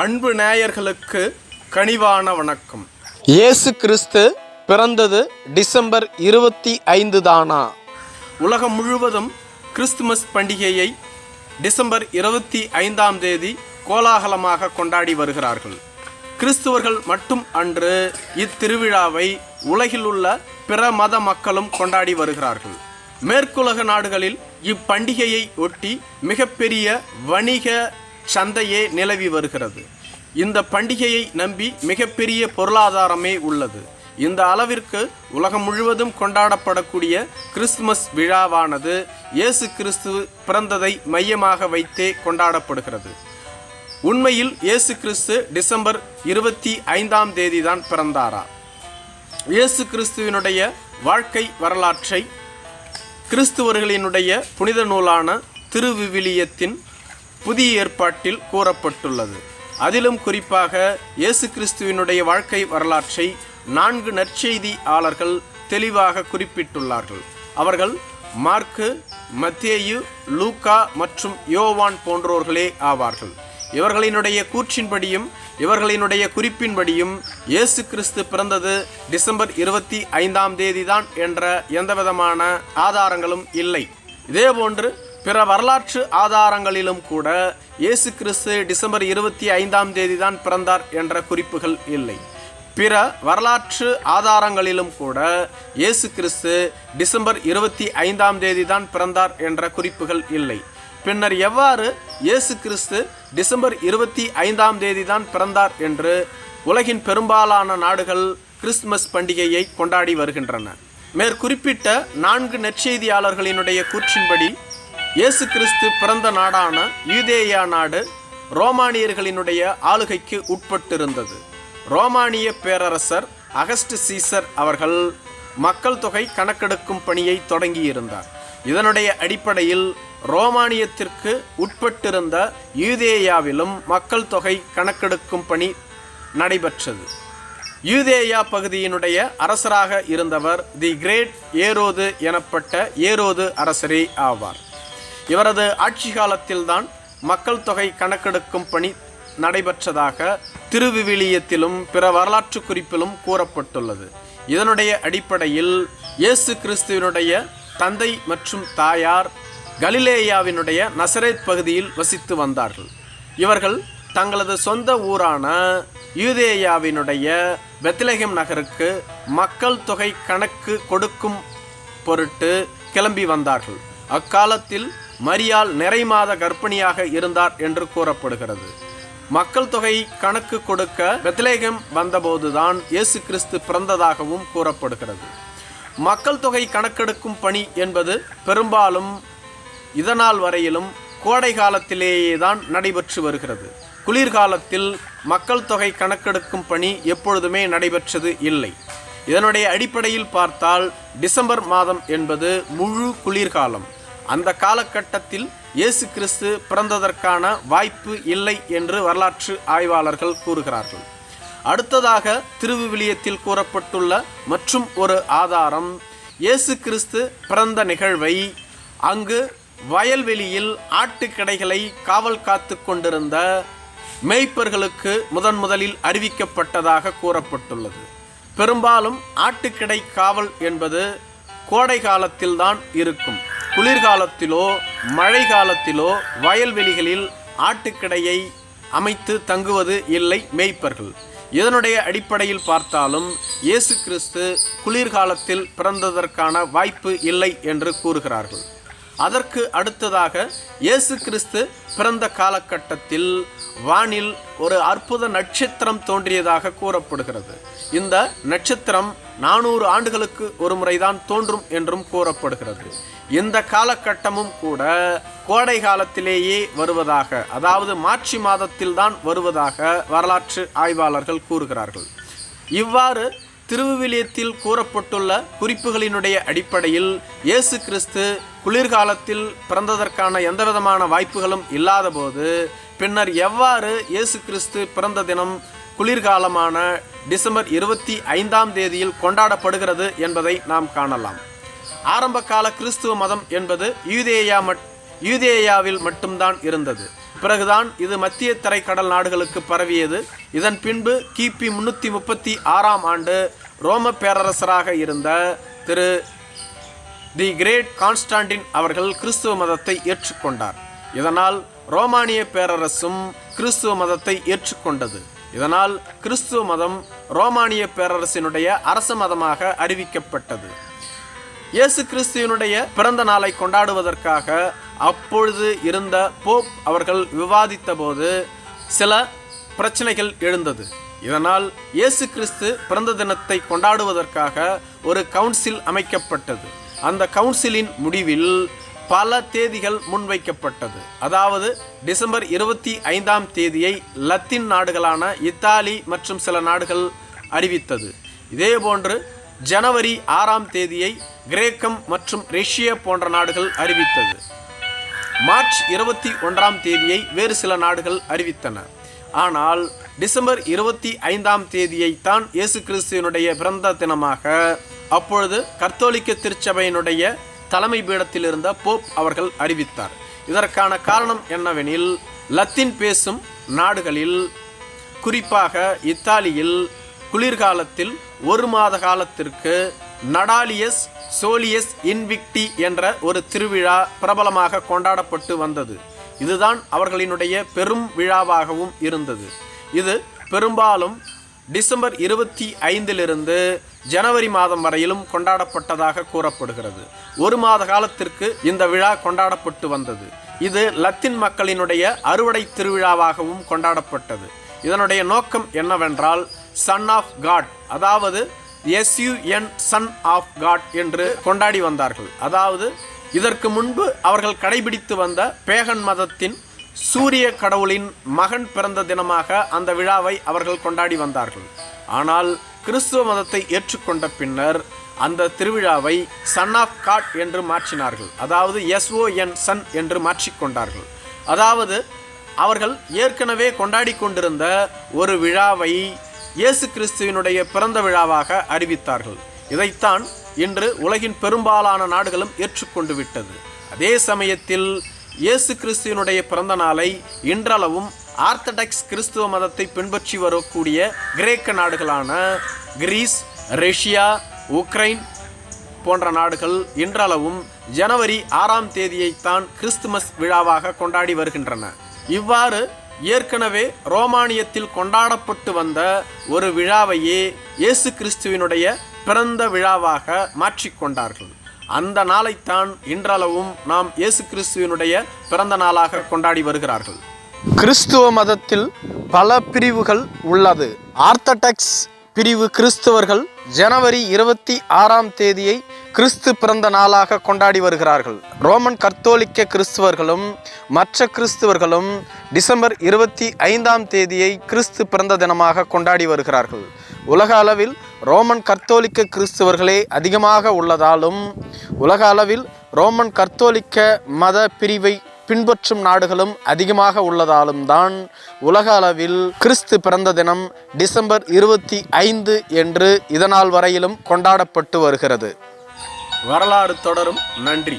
அன்பு நேயர்களுக்கு கனிவான வணக்கம். இயேசு கிறிஸ்து பிறந்தது டிசம்பர் இருபத்தி ஐந்து தானா? உலகம் முழுவதும் கிறிஸ்துமஸ் பண்டிகையை டிசம்பர் இருபத்தி ஐந்தாம் தேதி கோலாகலமாக கொண்டாடி வருகிறார்கள். கிறிஸ்துவர்கள் மட்டும் அன்று இத்திருவிழாவை உலகில் உள்ள பிற மத மக்களும் கொண்டாடி வருகிறார்கள். மேற்குலக நாடுகளில் இப்பண்டிகையை ஒட்டி மிகப்பெரிய வணிக சந்தையே நிலவி வருகிறது. இந்த பண்டிகையை நம்பி மிகப்பெரிய பொருளாதாரமே உள்ளது. இந்த அளவிற்கு உலகம் முழுவதும் கொண்டாடப்படக்கூடிய கிறிஸ்துமஸ் விழாவானது இயேசு கிறிஸ்து பிறந்ததை மையமாக வைத்தே கொண்டாடப்படுகிறது. உண்மையில் இயேசு கிறிஸ்து டிசம்பர் இருபத்தி ஐந்தாம் தேதி தான் பிறந்தாரா? இயேசு கிறிஸ்துவினுடைய வாழ்க்கை வரலாற்றை கிறிஸ்துவர்களினுடைய புனித நூலான திருவிவிலியத்தின் புதிய ஏற்பாட்டில் கூறப்பட்டுள்ளது. அதிலும் குறிப்பாக இயேசு கிறிஸ்துவினுடைய வாழ்க்கை வரலாற்றை நான்கு நற்செய்தியாளர்கள் தெளிவாக குறிப்பிட்டுள்ளார்கள். அவர்கள் மார்க்கு மத்தேயு லூக்கா மற்றும் யோவான் போன்றோர்களே ஆவார்கள். இவர்களினுடைய கூற்றின்படியும் இவர்களினுடைய குறிப்பின்படியும் இயேசு கிறிஸ்து பிறந்தது டிசம்பர் இருபத்தி ஐந்தாம் தேதிதான் என்ற எந்தவிதமான ஆதாரங்களும் இல்லை. இதேபோன்று பிற வரலாற்று ஆதாரங்களிலும் கூட இயேசு கிறிஸ்து டிசம்பர் இருபத்தி ஐந்தாம் தேதிதான் பிறந்தார் என்ற குறிப்புகள் இல்லை. பிற வரலாற்று ஆதாரங்களிலும் கூட இயேசு கிறிஸ்து டிசம்பர் இருபத்தி ஐந்தாம் தேதிதான் பிறந்தார் என்ற குறிப்புகள் இல்லை. பின்னர் எவ்வாறு இயேசு கிறிஸ்து டிசம்பர் இருபத்தி ஐந்தாம் தேதிதான் பிறந்தார் என்று உலகின் பெரும்பாலான நாடுகள் கிறிஸ்துமஸ் பண்டிகையை கொண்டாடி வருகின்றன. மேற்குறிப்பிட்ட நான்கு நற்செய்தியாளர்களினுடைய கூற்றின்படி இயேசு கிறிஸ்து பிறந்த நாடான யூதேயா நாடு ரோமானியர்களினுடைய ஆளுகைக்கு உட்பட்டிருந்தது. ரோமானிய பேரரசர் அகஸ்ட் சீசர் அவர்கள் மக்கள் தொகை கணக்கெடுக்கும் பணியை தொடங்கியிருந்தார். இதனுடைய அடிப்படையில் ரோமானியத்திற்கு உட்பட்டிருந்த யூதேயாவிலும் மக்கள் தொகை கணக்கெடுக்கும் பணி நடைபெற்றது. யூதேயா பகுதியினுடைய அரசராக இருந்தவர் தி கிரேட் ஏரோது எனப்பட்ட ஏரோது அரசரே ஆவார். இவரது ஆட்சி காலத்தில்தான் மக்கள் தொகை கணக்கெடுக்கும் பணி நடைபெற்றதாக திருவிவிலியத்திலும் பிற வரலாற்று குறிப்பிலும் கூறப்பட்டுள்ளது. இதனுடைய அடிப்படையில் இயேசு கிறிஸ்துவினுடைய தந்தை மற்றும் தாயார் கலிலேயாவினுடைய நசரேத் பகுதியில் வசித்து வந்தார்கள். இவர்கள் தங்களது சொந்த ஊரான யூதேயாவினுடைய பெத்லஹேம் நகருக்கு மக்கள் தொகை கணக்கு கொடுக்கும் பொருட்டு கிளம்பி வந்தார்கள். அக்காலத்தில் மரியாள் நிறைமாத கர்ப்பிணியாக இருந்தார் என்று கூறப்படுகிறது. மக்கள் தொகை கணக்கு கொடுக்க பெத்லேகம் வந்தபோதுதான் இயேசு கிறிஸ்து பிறந்ததாகவும் கூறப்படுகிறது. மக்கள் தொகை கணக்கெடுக்கும் பணி என்பது பெரும்பாலும் இதனால் வரையிலும் கோடை காலத்திலேயே தான் நடைபெற்று வருகிறது. குளிர்காலத்தில் மக்கள் தொகை கணக்கெடுக்கும் பணி எப்பொழுதுமே நடைபெற்றது இல்லை. இதனுடைய அடிப்படையில் பார்த்தால் டிசம்பர் மாதம் என்பது முழு குளிர்காலம். அந்த காலகட்டத்தில் இயேசு கிறிஸ்து பிறந்ததற்கான வாய்ப்பு இல்லை என்று வரலாற்று ஆய்வாளர்கள் கூறுகிறார்கள். அடுத்ததாக திருவிவிலியத்தில் கூறப்பட்டுள்ள மற்றும் ஒரு ஆதாரம் இயேசு கிறிஸ்து பிறந்த நிகழ்வை அங்கு வயல்வெளியில் ஆட்டுக்கடைகளை காவல் காத்து கொண்டிருந்த மேய்ப்பர்களுக்கு முதன் முதலில் அறிவிக்கப்பட்டதாக கூறப்பட்டுள்ளது. பெரும்பாலும் ஆட்டுக்கடை காவல் என்பது கோடை காலத்தில்தான் இருக்கும். குளிர்காலத்திலோ மழை காலத்திலோ வயல்வெளிகளில் ஆட்டுக்கடையை அமைத்து தங்குவது இல்லை மேய்ப்பர்கள். இதனுடைய அடிப்படையில் பார்த்தாலும் இயேசு கிறிஸ்து குளிர்காலத்தில் பிறந்ததற்கான வாய்ப்பு இல்லை என்று கூறுகிறார்கள். அதற்கு அடுத்ததாக இயேசு கிறிஸ்து பிறந்த காலகட்டத்தில் வானில் ஒரு அற்புத நட்சத்திரம் தோன்றியதாக கூறப்படுகிறது. இந்த நட்சத்திரம் நானூறு ஆண்டுகளுக்கு ஒரு முறைதான் தோன்றும் என்றும் கூறப்படுகிறது. இந்த காலகட்டமும் கூட கோடை காலத்திலேயே வருவதாக அதாவது மார்ச் மாதத்தில்தான் வருவதாக வரலாற்று ஆய்வாளர்கள் கூறுகிறார்கள். இவ்வாறு திருவிவிலியத்தில் கூறப்பட்டுள்ள குறிப்புகளினுடைய அடிப்படையில் இயேசு கிறிஸ்து குளிர்காலத்தில் பிறந்ததற்கான எந்தவிதமான வாய்ப்புகளும் இல்லாதபோது பின்னர் எவ்வாறு இயேசு கிறிஸ்து பிறந்த தினம் குளிர்காலமான டிசம்பர் இருபத்தி ஐந்தாம் தேதியில் கொண்டாடப்படுகிறது என்பதை நாம் காணலாம். ஆரம்ப கால கிறிஸ்துவ மதம் என்பது யூதேயா மட் யூதேயாவில் மட்டும்தான் இருந்தது. பிறகுதான் இது மத்திய தரைக்கடல் நாடுகளுக்கு பரவியது. இதன் பின்பு கிபி முன்னூற்றி முப்பத்தி ஆறாம் ஆண்டு ரோம பேரரசராக இருந்த திரு தி கிரேட் கான்ஸ்டாண்டின் அவர்கள் கிறிஸ்துவ மதத்தை ஏற்றுக்கொண்டார். இதனால் ரோமானிய பேரரசும் கிறிஸ்துவ மதத்தை ஏற்றுக்கொண்டது. இதனால் கிறிஸ்துவ மதம் ரோமானிய பேரரசினுடைய அரச மதமாக அறிவிக்கப்பட்டது. இயேசு கிறிஸ்துவனுடைய பிறந்த நாளை கொண்டாடுவதற்காக அப்பொழுது இருந்த போப் அவர்கள் விவாதித்த போது சில பிரச்சனைகள் எழுந்தது. இதனால் இயேசு கிறிஸ்து பிறந்த தினத்தை கொண்டாடுவதற்காக ஒரு கவுன்சில் அமைக்கப்பட்டது. அந்த கவுன்சிலின் முடிவில் பல தேதிகள் முன்வைக்கப்பட்டது. அதாவது டிசம்பர் இருபத்தி ஐந்தாம் தேதியை லத்தீன் நாடுகளான இத்தாலி மற்றும் சில நாடுகள் அறிவித்தது. இதேபோன்று ஜனவரி ஆறாம் தேதியை கிரேக்கம் மற்றும் ரஷ்யா போன்ற நாடுகள் அறிவித்தது. மார்ச் இருபத்தி ஒன்றாம் தேதியை வேறு சில நாடுகள் அறிவித்தன. ஆனால் டிசம்பர் இருபத்தி ஐந்தாம் தேதியைத்தான் இயேசு கிறிஸ்துவனுடைய பிறந்த தினமாக அப்பொழுது கத்தோலிக்க திருச்சபையினுடைய தலைமை பீடத்தில் இருந்த போப் அவர்கள் அறிவித்தார். இதற்கான காரணம் என்னவெனில் லத்தீன் பேசும் நாடுகளில் குறிப்பாக இத்தாலியில் குளிர்காலத்தில் ஒரு மாத காலத்திற்கு நடாலியஸ் சோலியஸ் இன்விக்டி என்ற ஒரு திருவிழா பிரபலமாக கொண்டாடப்பட்டு வந்தது. இதுதான் அவர்களினுடைய பெரும் விழாவாகவும் இருந்தது. இது பெரும்பாலும் டிசம்பர் இருபத்தி ஐந்திலிருந்து ஜனவரி மாதம் வரையிலும் கொண்டாடப்பட்டதாக கூறப்படுகிறது. ஒரு மாத காலத்திற்கு இந்த விழா கொண்டாடப்பட்டு வந்தது. இது லத்தீன் மக்களினுடைய அறுவடை திருவிழாவாகவும் கொண்டாடப்பட்டது. இதனுடைய நோக்கம் என்னவென்றால் சன் ஆஃப் காட் அதாவது எஸ்யூஎன் சன் ஆஃப் காட் என்று கொண்டாடி வந்தார்கள். அதாவது இதற்கு முன்பு அவர்கள் கடைபிடித்து வந்த பேகன் மதத்தின் சூரிய கடவுளின் மகன் பிறந்த தினமாக அந்த விழாவை அவர்கள் கொண்டாடி வந்தார்கள். ஆனால் கிறிஸ்துவ மதத்தை ஏற்றுக்கொண்ட பின்னர் அந்த திருவிழாவை சன் ஆஃப் காட் என்று மாற்றினார்கள். அதாவது எஸ்ஓஎன் சன் என்று மாற்றிக்கொண்டார்கள் அதாவது அவர்கள் ஏற்கனவே கொண்டாடி கொண்டிருந்த ஒரு விழாவை இயேசு கிறிஸ்துவினுடைய பிறந்த விழாவாக அறிவித்தார்கள். இதைத்தான் இன்று உலகின் பெரும்பாலான நாடுகளும் ஏற்றுக்கொண்டு விட்டது. அதே சமயத்தில் இயேசு கிறிஸ்துவினுடைய பிறந்த நாளை இன்றளவும் ஆர்த்தடாக்ஸ் கிறிஸ்துவ மதத்தை பின்பற்றி வரக்கூடிய கிரேக்க நாடுகளான கிரீஸ் ரஷ்யா உக்ரைன் போன்ற நாடுகள் இன்றளவும் ஜனவரி ஆறாம் தேதியைத்தான் கிறிஸ்துமஸ் விழாவாக கொண்டாடி வருகின்றன. இவ்வாறு ஏற்கனவே ரோமானியத்தில் கொண்டாடப்பட்டு வந்த ஒரு விழாவையே இயேசு கிறிஸ்துவினுடைய பிறந்த விழாவாக மாற்றிக்கொண்டார்கள் அந்த நாளைத்தான் இன்றளவும் நாம் இயேசு கிறிஸ்துவினுடைய பிறந்த நாளாக கொண்டாடி வருகிறார்கள். கிறிஸ்துவ மதத்தில் பல பிரிவுகள் உள்ளது. ஆர்த்தடாக்ஸ் பிரிவு கிறிஸ்தவர்கள் ஜனவரி இருபத்தி ஆறாம் தேதியை கிறிஸ்து பிறந்த நாளாக கொண்டாடி வருகிறார்கள். ரோமன் கத்தோலிக்க கிறிஸ்துவர்களும் மற்ற கிறிஸ்துவர்களும் டிசம்பர் இருபத்தி ஐந்தாம் தேதியை கிறிஸ்து பிறந்த தினமாக கொண்டாடி வருகிறார்கள். உலக அளவில் ரோமன் கத்தோலிக்க கிறிஸ்துவர்களே அதிகமாக உள்ளதாலும் உலக அளவில் ரோமன் கத்தோலிக்க மத பிரிவை பின்பற்றும் நாடுகளும் அதிகமாக உள்ளதாலும் தான் உலக அளவில் கிறிஸ்து பிறந்த தினம் டிசம்பர் இருபத்தி ஐந்து என்று இதனால் வரையிலும் கொண்டாடப்பட்டு வருகிறது. வரலாறு தொடரும். நன்றி.